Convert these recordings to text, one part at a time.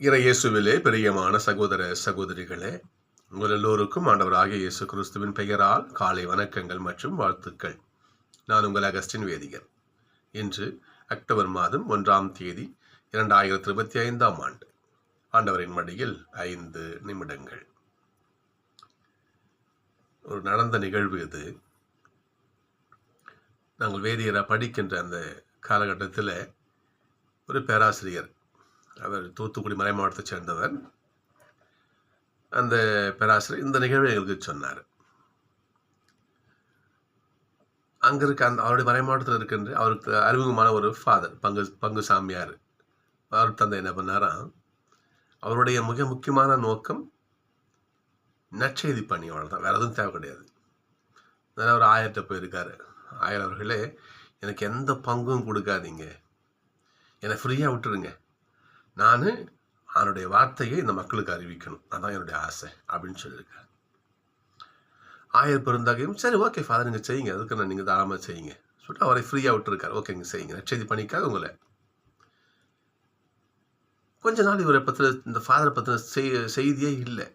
இறையேசுவிலே பிரியமான சகோதர சகோதரிகளே உங்கள் எல்லோருக்கும் ஆண்டவராகிய இயேசு கிறிஸ்துவின் பெயரால் காலை வணக்கங்கள் மற்றும் வாழ்த்துக்கள். நான் உங்கள் அகஸ்டின் வேதிகர். இன்று அக்டோபர் மாதம் ஒன்றாம் தேதி இரண்டாயிரத்தி இருபத்தி ஐந்தாம் ஆண்டு. ஆண்டவரின் மடியில் ஐந்து நிமிடங்கள். ஒரு நடந்த நிகழ்வு இது. நாங்கள் வேதியரை படிக்கின்ற அந்த காலகட்டத்தில் ஒரு பேராசிரியர் அவர் தூத்துக்குடி மறை மாவட்டத்தை சேர்ந்தவர். அந்த பேராசிரியர் இந்த நிகழ்வை எங்களுக்கு சொன்னார். அங்கே இருக்க அந்த அவருடைய மறை மாவட்டத்தில் இருக்கின்ற அவருக்கு அறிமுகமான ஒரு ஃபாதர் பங்கு பங்கு சாமியார். அவர் தந்தை என்ன பண்ணாராம்? அவருடைய மிக முக்கியமான நோக்கம் நற்செய்தி பணி அவ்வளோதான் வேறு எதுவும் தேவை கிடையாது. அதனால் அவர் ஆயர்கிட்ட போயிருக்காரு. ஆயர் அவர்களே எனக்கு எந்த பங்கும் கொடுக்காதீங்க. என்னை ஃப்ரீயாக விட்டுருங்க. நான் அவனுடைய வார்த்தையை இந்த மக்களுக்கு அறிவிக்கணும். அதான் என்னுடைய ஆசை அப்படின்னு சொல்லியிருக்காரு. ஆயர் பெருந்தகையும் சரி ஓகே ஃபாதர் நீங்கள் செய்யுங்க. அதுக்கு நான் நீங்கள் தாராளமாக செய்யுங்க. சொல்லிட்டு அவரை ஃப்ரீயாக விட்டுருக்காரு. ஓகேங்க செய்யுங்க. நச்செய்தி பண்ணிக்காக உங்களை கொஞ்ச நாள் இவரை பற்றின இந்த ஃபாதரை பற்றின செய் செய்தியே இல்லை.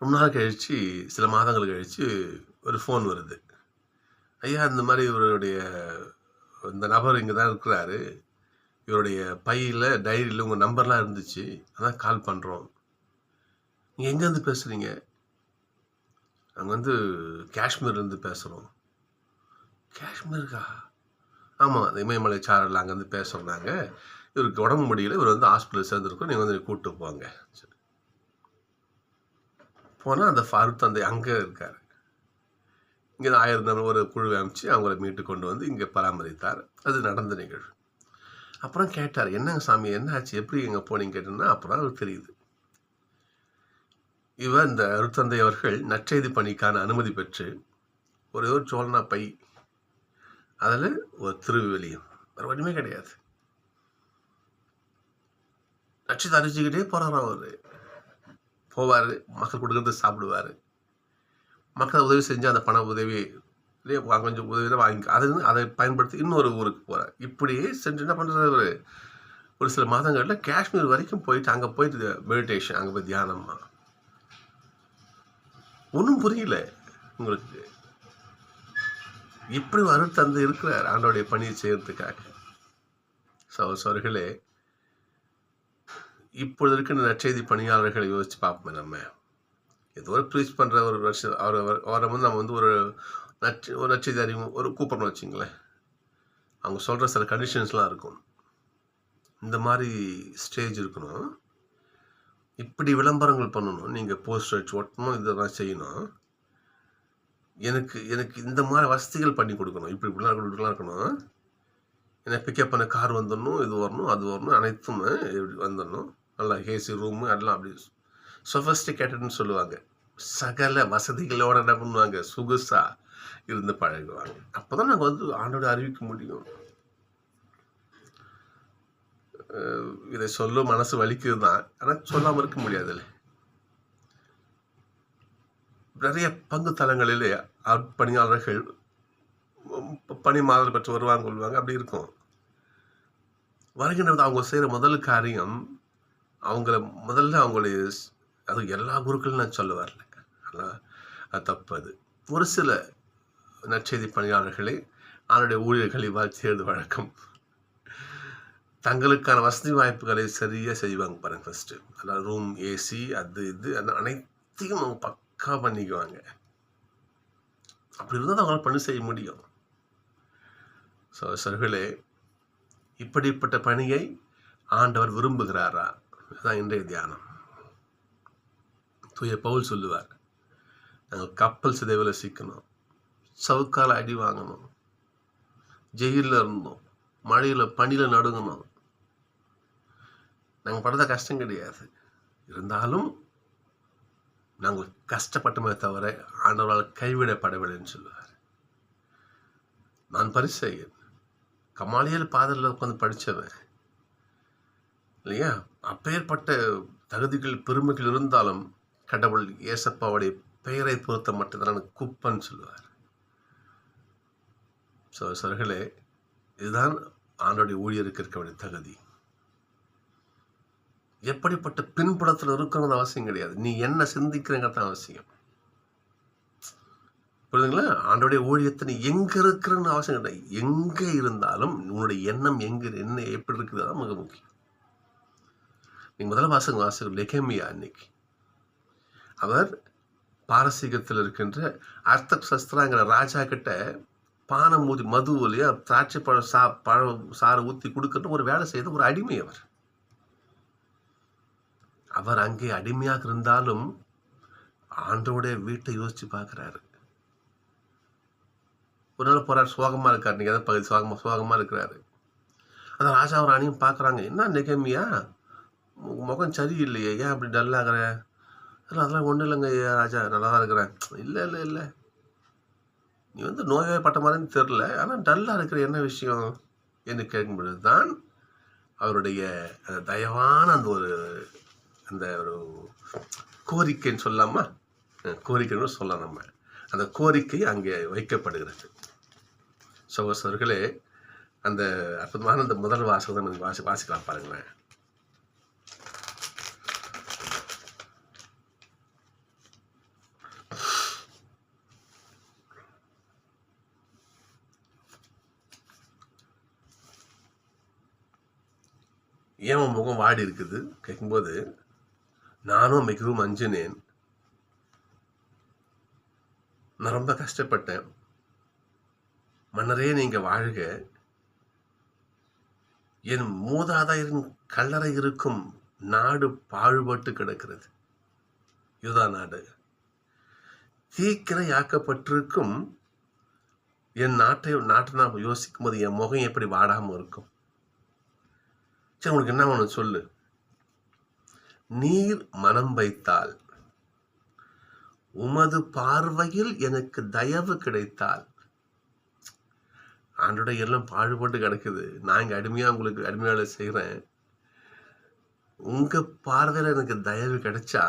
ரொம்ப நாள் கழித்து சில மாதங்கள் கழித்து ஒரு ஃபோன் வருது. ஐயா இந்த மாதிரி இவருடைய இந்த நபர் இங்கே தான் இருக்கிறாரு. இவருடைய பையில் டைரியில் உங்கள் நம்பர்லாம் இருந்துச்சு அதான் கால் பண்ணுறோம் நீங்கள் எங்கேருந்து பேசுகிறீங்க நாங்கள் வந்து காஷ்மீர்லேருந்து பேசுகிறோம் காஷ்மீருக்கா? ஆமாம் அந்த இமயமலை சாரல் அங்கேருந்து பேசுகிறோம் நாங்கள் இவருக்கு உடம்பு முடியல இவர் வந்து ஹாஸ்பிட்டல் சேர்ந்துருக்கோம் நீங்கள் வந்து கூப்பிட்டு போங்க. சரி. போனால் அந்த ஃபாரூக் தந்தை அங்கே இருக்கார். இங்கே ஆயிரம் ஒரு குழு அமைச்சு அவங்கள மீட்டு கொண்டு வந்து இங்கே பராமரித்தார். அது நடந்த நிகழ்வு. அப்புறம் கேட்டார் என்னங்க சாமி என்ன ஆச்சு? எப்படி எங்கே போனீங்க கேட்டோன்னா அப்புறம் அவருக்கு தெரியுது. இவர் இந்த அருத்தந்தை அவர்கள் நற்செய்தி பணிக்கான அனுமதி பெற்று ஒரே ஒரு சோழனா பை அதில் ஒரு திருவிவிலியம் வேறு ஒன்றுமே கிடையாது. நட்சத்திரம் அறிஞ்சிக்கிட்டே போகிறாராம் அவர். போவார் மக்கள் கொடுக்கறது சாப்பிடுவார். மக்கள் உதவி செஞ்சு அந்த பண உதவி இல்லையா? கொஞ்சம் உதவி வாங்கி அதை அதை பயன்படுத்தி இன்னொரு ஊருக்கு போகிறேன் இப்படியே சென்று என்ன பண்ணுறது ஒரு ஒரு சில மாதங்களில் காஷ்மீர் வரைக்கும் போயிட்டு அங்கே போயிட்டு மெடிடேஷன் அங்கே போய் தியானம்மா ஒன்றும் புரியல உங்களுக்கு. இப்படி வருத்தந்து இருக்கிறார் ஆண்டோடைய பணியை செய்யறதுக்காக. சகோசர்களே இப்பொழுது இருக்கிற நற்செய்தி பணியாளர்களை யோசிச்சு பார்ப்போமே நம்ம. ஏதோ ஒரு ப்ரீச் பண்ணுற ஒரு வருஷம் அவர் அவரை வந்து நம்ம வந்து ஒரு நச்சு ஒரு நச்செய்தி ஒரு கூப்பிடணும் வச்சுங்களேன். அவங்க சொல்கிற சில கண்டிஷன்ஸ்லாம் இருக்கும். இந்த மாதிரி ஸ்டேஜ் இருக்கணும். இப்படி விளம்பரங்கள் பண்ணணும். நீங்கள் போஸ்டர் வச்சு ஒட்டணும் இதெல்லாம் செய்யணும். எனக்கு எனக்கு இந்த மாதிரி வசதிகள் பண்ணி கொடுக்கணும். இப்படி இப்படிலாம் இப்படிலாம் இருக்கணும். என்னை பிக்கப் பண்ண கார் வந்துடணும் இது வரணும் அது வரணும் அனைத்துமே இப்படி வந்துடணும். நல்லா ஏசி ரூமு அதெல்லாம் அப்படி சொஃபஸ்டிகேட்டட்னு சொல்லுவாங்க. சகல வசதிகளோட என்ன பண்ணுவாங்க? சுகுசாக இருந்து பழகுவாங்க. அப்போ தான் நாங்கள் வந்து ஆண்டோட அறிவிக்க முடியும். இதை சொல்ல மனசு வலிக்குது தான் ஆனால் சொல்லாமல் இருக்க முடியாதுல்ல. நிறைய பங்கு தலங்களிலே பணியாளர்கள் பணி மாதிரி பெற்று வருவாங்க கொள்வாங்க அப்படி இருக்கும். வருகின்றது அவங்க செய்கிற முதல் காரியம் அவங்கள முதல்ல அவங்களுடைய அது எல்லா குருக்களும் நான் சொல்ல வரல. ஆனால் அது தப்பு அது. ஒரு சில நற்செய்தி பணியாளர்களை அவருடைய ஊழியர்களை வாழ்த்தியது வழக்கம். தங்களுக்கான வசதி வாய்ப்புகளை சரியாக செய்வாங்க பாருங்க ஃபஸ்ட்டு அதாவது ரூம் ஏசி அது இது அந்த அனைத்தையும் அவங்க பக்கா பண்ணிக்குவாங்க. அப்படி இருந்தால் அவங்களால பணி செய்ய முடியும். ஸோ சர்களே இப்படிப்பட்ட பணியை ஆண்டவர் விரும்புகிறாரா? அதுதான் இன்றைய தியானம். தூய பவுல் சொல்லுவார் நாங்கள் கப்பல் சிதைவில் சிக்கணும். சவுக்கால் அடி வாங்கணும். ஜெயிலில் இருந்தோம். மழையில் பனியில் நடுங்கணும் நாங்கள் படுத்த கஷ்டம் கிடையாது. இருந்தாலும் நாங்கள் கஷ்டப்பட்டமே தவிர ஆண்டவரால் கைவிடப்படவில்லைன்னு சொல்லுவார். நான் பரிசெய்யன் கமாலியல் பாதலில் உட்காந்து படித்தவன். இல்லையா? அப்பேற்பட்ட தகுதிகள் பெருமைகள் இருந்தாலும் கடவுள் ஏசப்பாவுடைய பெயரை பொறுத்த மட்டும்தான் நான் குப்பன்னு சொல்லுவார். ஸோ சர்களே இதுதான் ஆண்டோடைய ஊழியருக்கு இருக்க வேண்டிய தகுதி. எப்படிப்பட்ட பின்புலத்தில் இருக்கிறது அவசியம் கிடையாது. நீ என்ன சிந்திக்கிறங்கிறது தான் அவசியம். புரியுதுங்களா? ஆண்டோடைய ஊழியத்தை நீ எங்க இருக்கிறன்னு அவசியம் கிடையாது. எங்கே இருந்தாலும் உன்னுடைய எண்ணம் எங்க என்ன எப்படி இருக்குது தான் மிக முக்கியம். நீ முதல் வாசகம் வாசகம் லெகேமியா அன்னைக்கு அவர் பாரசீகத்தில் இருக்கின்ற அர்த்த சஸ்திராங்கிற ராஜா கிட்ட பானம் ஊதி மது இல்லையா திராட்சை பழம் சா பழம் சாறு ஊற்றி கொடுக்கணும் ஒரு வேலை செய்த ஒரு அடிமை அவர். அவர் அங்கே அடிமையாக இருந்தாலும் ஆண்டோடைய வீட்டை யோசிச்சு பார்க்குறாரு. ஒரு நாள் போகிறார் சோகமாக இருக்கார். நீங்கள் ஏதாவது பகுதி சோகமாக சோகமாக இருக்கிறாரு. அந்த ராஜா ராணியும் அணியும் பார்க்குறாங்க. என்ன நிகமியா? முகம் சரியில்லையே. ஏன் அப்படி டல்லாகிற? அதெல்லாம் அதெல்லாம் ஒன்றும் இல்லைங்க ஐயா ராஜா. நல்லா தான் இருக்கிறேன். இல்லை இல்லை இல்லை. நீ வந்து நோய்வாய்ப்பட்ட மாதிரின்னு தெரில. ஆனால் டல்லாக இருக்கிற என்ன விஷயம் என்று கேட்கும்பொழுது தான் அவருடைய அந்த தயவான அந்த ஒரு அந்த ஒரு கோரிக்கைன்னு சொல்லாமா? கோரிக்கைன்னு சொல்லலாம் நம்ம. அந்த கோரிக்கை அங்கே வைக்கப்படுகிறது. சகோசர்களே அந்த அற்புதமான அந்த முதல் வாசகம் வாசி வாசிக்கலாம் பாருங்களேன். ஏன் உன் முகம் வாடி இருக்குது. கேட்கும்போது நானும் மிகவும் அஞ்சினேன். நான் ரொம்ப கஷ்டப்பட்டேன். மன்னரே நீங்க வாழ்க. என் மூதாதையரின் கல்லறை இருக்கும் நாடு பாழ்பட்டு கிடக்கிறது. யூதா நாடு. தீக்கிரையாக்கப்பட்டிருக்கும் என் நாட்டை நாட்டை நான் யோசிக்கும் போது என் முகம் எப்படி வாடாமல் இருக்கும்? சரி உனக்கு என்ன ஒன்று சொல்லு. நீர் மனம் வைத்தால் உமது பார்வையில் எனக்கு தயவு கிடைத்தால் ஆண்டோடைய எல்லாம் பாடுபட்டு கிடக்குது. நான் இங்கே அடிமையாக உங்களுக்கு அடிமையால் செய்கிறேன் உங்கள் பார்வையில் எனக்கு தயவு கிடைச்சா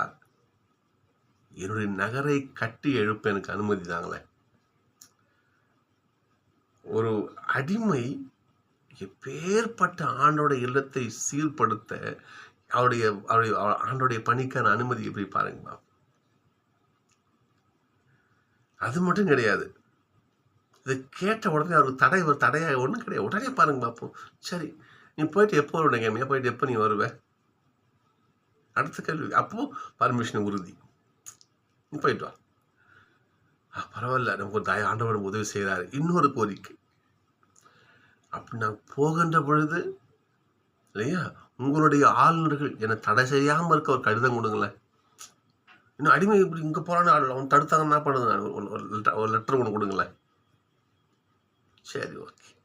என்னுடைய நகரை கட்டி எழுப்ப எனக்கு அனுமதி தாங்களேன் ஒரு அடிமை எப்பேற்பட்ட ஆண்டோட இல்லத்தை சீர்படுத்த அவருடைய அவருடைய ஆண்டோடைய பணிக்கான அனுமதி எப்படி பாருங்களா அது மட்டும் கிடையாது. இதை கேட்ட உடனே அவருக்கு தடை ஒரு தடையாக ஒன்றும் கிடையாது. உடனே பாருங்க பார்ப்போம் சரி நீ போயிட்டு எப்போ வருவ கேமியா போயிட்டு எப்போ நீ வருவ? அடுத்த கேள்வி. அப்போ பர்மிஷன் உறுதி. நீ போயிட்டு வா. பரவாயில்ல. நமக்கு ஒரு தய ஆண்டவர் உதவி செய்கிறாரு இன்னொரு கோரிக்கை. அப்படி நான் போகின்ற பொழுது இல்லையா? உங்களுடைய ஆளுநர்கள் என்னை தடை செய்யாமல் இருக்க ஒரு கடிதம் கொடுங்களேன். இன்னும் அடிமை இப்படி இங்கே போகிறான்னு அவன் தடுத்தாங்க என்ன பண்ணுது நான் ஒரு- ஒரு letter- ஒரு லெட்டர் ஒன்று கொடுங்களேன். சரி ஓகே.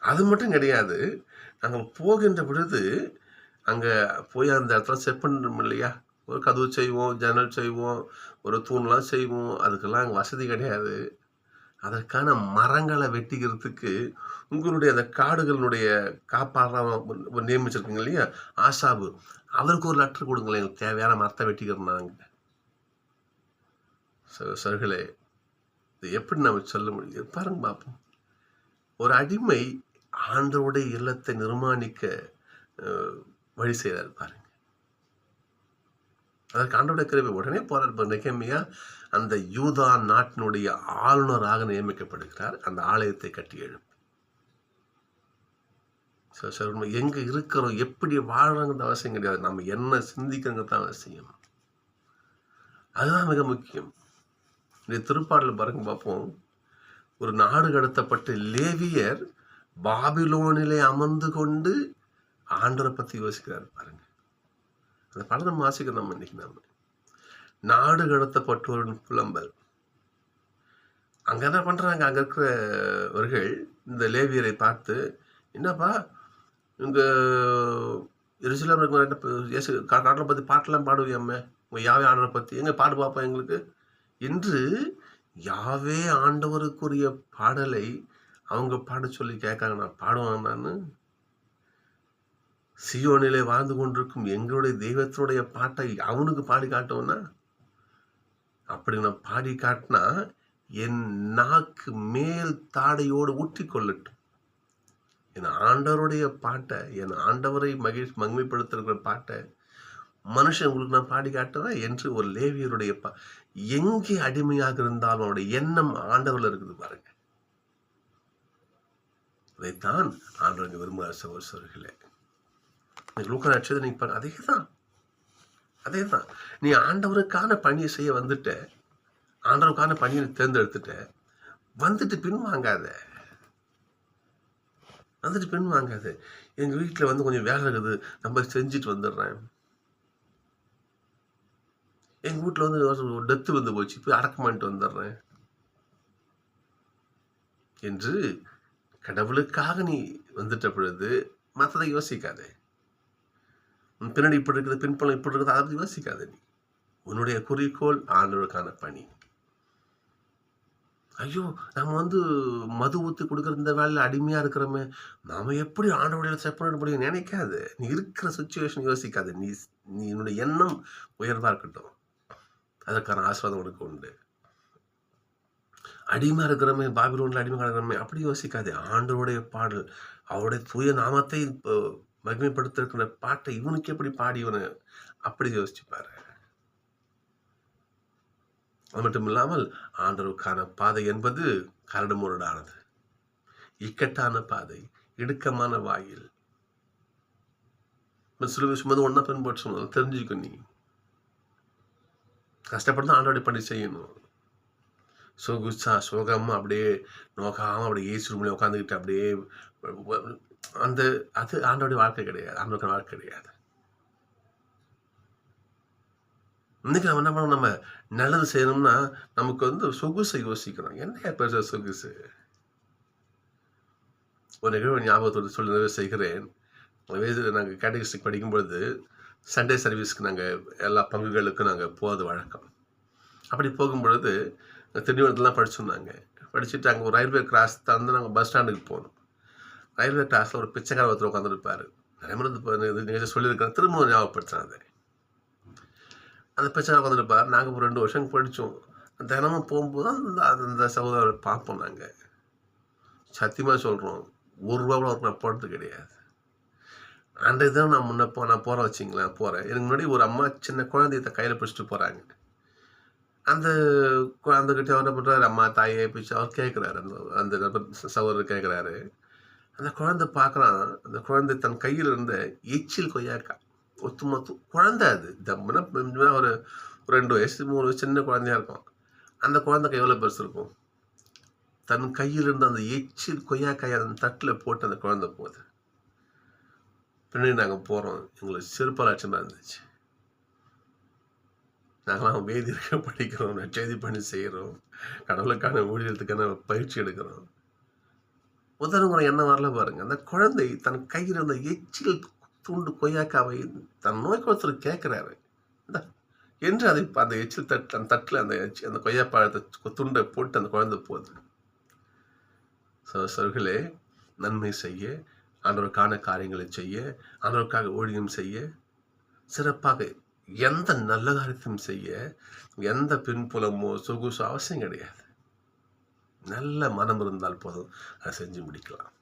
அது மட்டும் கிடையாது. நாங்கள் போகின்ற பொழுது அங்கே போய் அந்த இடத்துல செட் பண்ணணும் இல்லையா? ஒரு கதவு செய்வோம் ஜன்னல் செய்வோம் ஒரு தூண்லாம் செய்வோம். அதுக்கெல்லாம் அங்கே வசதி கிடையாது. அதற்கான மரங்களை வெட்டிக்கிறதுக்கு உங்களுடைய அந்த காடுகளினுடைய காப்பாளராக நியமிச்சிருக்கீங்க இல்லையா? ஆசாபு. அவருக்கு ஒரு லெட்டர் கொடுங்களேன். எங்களுக்கு தேவையான மரத்தை வெட்டிக்கிறோம் நாங்கள் சர்களே இது எப்படி நம்ம சொல்ல முடியும்? பாருங்க பார்ப்போம் ஒரு அடிமை ஆண்டவருடைய இல்லத்தை நிர்மாணிக்க வழி செய்கிறார் பாருங்க. அதற்கு ஆண்டோட கிருபை உடனே போறார் இப்போ நெகேமியா அந்த யூதா நாட்டினுடைய ஆளுநராக நியமிக்கப்படுகிறார். அந்த ஆலயத்தை கட்டி எழுப்பு. So, எங்க இருக்கிறோம்? எப்படி வாழ்றோங்கிறது அவசியம் கிடையாது. நம்ம என்ன சிந்திக்கிறோங்கிறது தான் அவசியம். அதுதான் மிக முக்கியம். இந்த திருப்பாடல் பாருங்க பார்ப்போம். ஒரு நாடு கடத்தப்பட்ட லேவியர் பாபிலோனிலே அமர்ந்து கொண்டு ஆண்டரை பத்தி யோசிக்கிறார் பாருங்க. அந்த படம் நம்ம வாசிக்கிறோம் நம்ம இன்னைக்கு நாம நாடு கடத்தப்பட்டோரின் புலம்பல். அங்கே என்ன பண்ணுறாங்க அங்கே இருக்கிறவர்கள் இந்த லேவியரை பார்த்து என்னப்பா இங்கே எருசலேம் இருக்கிற இயேசு கா- காட்டில் பற்றி பாட்டெல்லாம் பாடுவியாமே உங்கள் யாவே ஆண்டரை பற்றி எங்கே பாடு பார்ப்போம் எங்களுக்கு? என்று யாவே ஆண்டவருக்குரிய பாடலை அவங்க பாட சொல்லி கேட்காங்க. நான் பாடுவாங்க நான் சியோனிலே வாழ்ந்து கொண்டிருக்கும் எங்களுடைய தெய்வத்தினுடைய பாட்டை அவனுக்கு பாடி காட்டுவோன்னா அப்படி நான் பாடி காட்டினா என் நாக்கு மேல் தாடையோடு ஊற்றி கொள்ளட்டும். என் ஆண்டவருடைய பாட்டை என் ஆண்டவரை மகிழ் மகிமைப்படுத்துகிற பாட்டை மனுஷன் உங்களுக்கு நான் பாடி காட்டுவேன் என்று ஒரு லேவியருடைய பா எங்கே அடிமையாக இருந்தாலும் அவனுடைய எண்ணம் ஆண்டவரில் இருக்குது பாருங்க. இதைத்தான் ஆண்டவங்க விரும்புகிற சகோசர்களே லூக்கா நட்சத்திரம் நீ பாரு அதே தான் அதே தான் நீ ஆண்டவருக்கான பணியை செய்ய வந்துட்ட. ஆண்டவருக்கான பணியை தேர்ந்தெடுத்துட்ட. வந்துட்டு பின் வாங்காத வந்துட்டு பின் வாங்காத எங்கள் வீட்டில் வந்து கொஞ்சம் வேலை இருக்குது. நம்ம செஞ்சுட்டு வந்துடுறேன். எங்கள் வீட்டில் வந்து டெத்து வந்து போச்சு. போய் அடக்கம் பண்ணிட்டு வந்துடுறேன். என்று கடவுளுக்காக நீ வந்துட்ட பொழுது மற்றதை யோசிக்காதே. பின்னாடி இப்படி இருக்குது பின்புலம் இப்படி இருக்குது அதை பற்றி யோசிக்காத நீ. உன்னுடைய குறிக்கோள் ஆண்டவருக்கான பணி. ஐயோ நம்ம வந்து மது ஊற்றி கொடுக்குற இந்த வேலையில் அடிமையாக இருக்கிறோமே. நாம் எப்படி ஆண்டவரையில் செப்பரேட் முடியும்? நினைக்காது. நீ இருக்கிற சுச்சுவேஷன் யோசிக்காது. நீ நீ என்னுடைய எண்ணம் உயர்வாக இருக்கட்டும். அதற்கான ஆஸ்வாதம் உனக்கு உண்டு. அடிமை இருக்கிறமே பாபிலோனில் அடிமை இருக்கிறமே அப்படி யோசிக்காதே. ஆண்டவருடைய பாடல் அவருடைய தூய நாமத்தை இப்போ மகிமைப்படுத்திருக்கிற பாட்டை இவனுக்கு எப்படி பாடி இவனை அப்படி யோசிச்சுப்பாரு? அது மட்டும் இல்லாமல் ஆண்டவருக்கான பாதை என்பது கரடுமுரடானது. இக்கட்டான பாதை இடுக்கமான வாயில். சில விஷயம் ஒன்றா பின்பற்ற சொன்னது தெரிஞ்சுக்கோ நீ. கஷ்டப்பட்டு ஆண்டோடைய பணி செய்யணும். சோகுச்சா சோகமாக அப்படியே நோக்காமல் அப்படியே ஏசு ரூமில் உட்காந்துக்கிட்டு அப்படியே அந்த அது ஆண்டோடைய வாழ்க்கை கிடையாது ஆண்டோட வாழ்க்கை கிடையாது. இன்னைக்கு நம்ம என்ன பண்ணோம் நம்ம நல்லது செய்யணும்னா நமக்கு வந்து சொகுசை யோசிக்கிறோம் என்ன பெருசா சொகுசு? ஒரு நிகழ்வு ஞாபகத்தோடு சொல்லி செய்கிறேன். நாங்கள் கேட்டகரிஸ்டிக் படிக்கும்பொழுது சண்டே சர்வீஸ்க்கு நாங்கள் எல்லா பங்குகளுக்கும் நாங்கள் போகிறது வழக்கம். அப்படி போகும்பொழுது திண்டிவனத்துலாம் படிச்சிருந்தாங்க படிச்சுட்டு அங்கே ஒரு ரயில்வே கிராஸ் தந்து நாங்கள் பஸ் ஸ்டாண்டுக்கு போனோம். ரயில்வே கிராஸில் ஒரு பிச்சைக்கார ஒருத்தர் உட்காந்துருப்பார் நிறைய முறை நீங்கள் சொல்லியிருக்கிறேன் திரும்ப ஞாபகப்படுத்தினேன் அதை. அந்த பிச்சைக்கார உட்காந்துருப்பார் நாங்கள் ஒரு ரெண்டு வருஷம் படித்தோம் தினமும் போகும்போது அந்த அந்த சகோதரரை பார்ப்போம் நாங்கள் சத்தியமாக சொல்கிறோம் ஒரு ரூபா கூட அவருக்கு நான் போடுறது கிடையாது. அன்றைய தான் நான் முன்னே போ நான் போகிறேன் வச்சிங்களேன் போகிறேன் எனக்கு முன்னாடி ஒரு அம்மா சின்ன குழந்தையத்தை கையில் பிடிச்சிட்டு போகிறாங்க அந்த குழந்தைகிட்ட என்ன பண்ணுறாரு அம்மா தாயே பிடிச்சி அவர் கேட்குறாரு. அந்த அந்த சகோதரர் கேட்குறாரு. அந்த குழந்தை பார்க்குறான். அந்த குழந்தை தன் கையில் இருந்த எச்சில் கொய்யாக்கா ஒத்து மொத்து குழந்தை அது. தம்முன்னா ஒரு ரெண்டு வயசு மூணு வயசு சின்ன குழந்தையா இருக்கும். அந்த குழந்தை எவ்வளோ பெருசு இருக்கும்? தன் கையில் இருந்த அந்த எச்சில் கொய்யாக்காய் அந்த தட்டில் போட்டு அந்த குழந்தை போகுது. பின்னாடி நாங்கள் போகிறோம் எங்களுக்கு சிறுபலாட்சமாக இருந்துச்சு. நாங்களாம் வேதி இருக்க படிக்கிறோம். நற்செய்தி பண்ணி செய்கிறோம் கடவுளுக்கான ஊழியத்துக்கான பயிற்சி எடுக்கிறோம். உதவுங்கிற என்ன வரல பாருங்க. அந்த குழந்தை தன் கையில் இருந்த எச்சில் துண்டு கொய்யாக்காவை தன் நோய் ஒருத்தர் கேட்குறாரு என்று அதை அந்த எச்சில் தட்டு அந்த தட்டில் அந்த எச்சி அந்த கொய்யா பழத்தை துண்டை போட்டு அந்த குழந்தை போகுது. சர்களே நன்மை செய்ய ஆண்டவருக்கான காரியங்களை செய்ய ஆண்டவருக்காக ஊழியம் செய்ய சிறப்பாக எந்த நல்ல காரியத்தையும் செய்ய எந்த பின்புலமோ சொகுசோ அவசியம் கிடையாது. நல்ல மனம் இருந்தால் போதும். அதை செஞ்சு முடிக்கலாம்.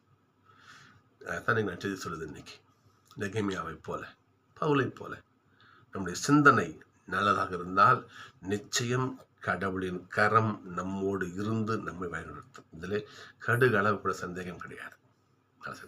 அதான் நீங்கள் நச்சது சொல்லுது இன்னைக்கு. நெகிமியாவை போல பவுலை போல. நம்முடைய சிந்தனை நல்லதாக இருந்தால் நிச்சயம் கடவுளின் கரம் நம்மோடு இருந்து நம்மை வழிநடத்தும். இதில் கடுகளவு கூட சந்தேகம் கிடையாது. அதை